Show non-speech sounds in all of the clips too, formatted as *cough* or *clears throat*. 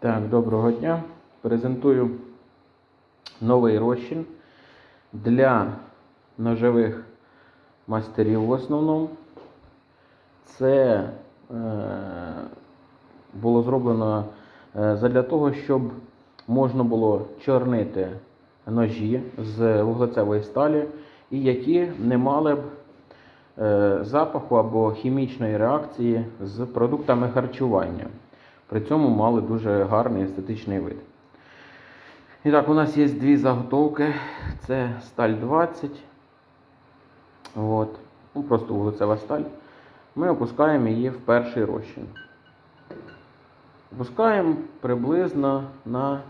Так, доброго дня. Презентую новий розчин для ножових майстерів в основному. Це е, було зроблено е, задля того, щоб можна було чорнити ножі з вуглецевої сталі, і які не мали б е, запаху або хімічної реакції з продуктами харчування. При цьому мали дуже гарний естетичний вид. І так, у нас є дві заготовки. Це сталь 20. От. Ну, просто вуглецева сталь. Ми опускаємо її в перший розчин. Опускаємо приблизно на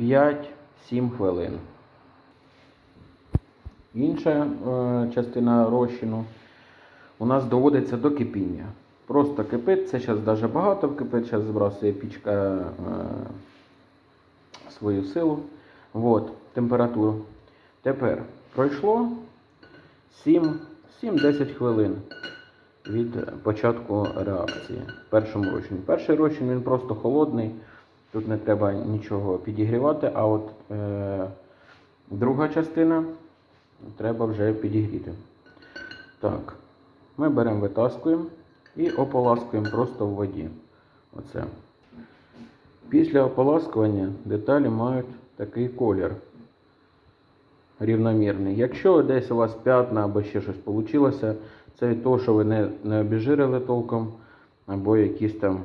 5-7 хвилин. Інша е, частина розчину у нас доводиться до кипіння. Просто кипить, це зараз дуже багато кипить, зараз збрасує пічка е, свою силу. От, температуру. Тепер пройшло 7-10 хвилин від початку реакції в першому розчині. Перший розчин він просто холодний, тут не треба нічого підігрівати, а от е, друга частина треба вже підігріти. Так, ми беремо, витаскуємо і ополаскуємо просто в воді. Оце. Після ополаскування деталі мають такий колір рівномірний. Якщо десь у вас п'ятна або ще щось вийшло, це від того, що ви не, не обіжирили толком, або якісь там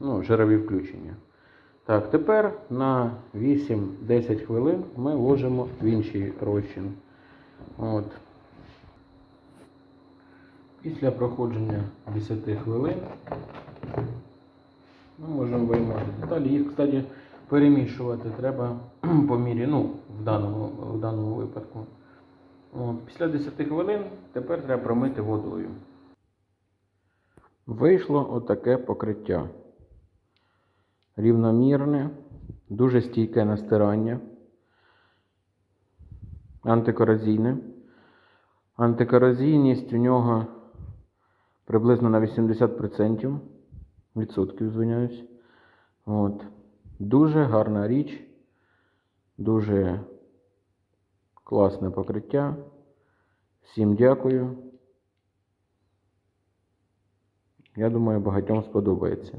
ну, жирові включення. Так, тепер на 8-10 хвилин ми ложимо в інший розчин. От. Після проходження 10 хвилин ми можемо виймати деталі. Їх, кстати, перемішувати треба *clears throat* по мірі, ну, в даному, в даному випадку. От. Після 10 хвилин тепер треба промити водою. Вийшло отаке покриття. Рівномірне, дуже стійке на стирання, антикоразійне. Антикоразійність у нього приблизно на 80% відсотків, звиняюсь. От. Дуже гарна річ, дуже класне покриття. Всім дякую. Я думаю, багатьом сподобається.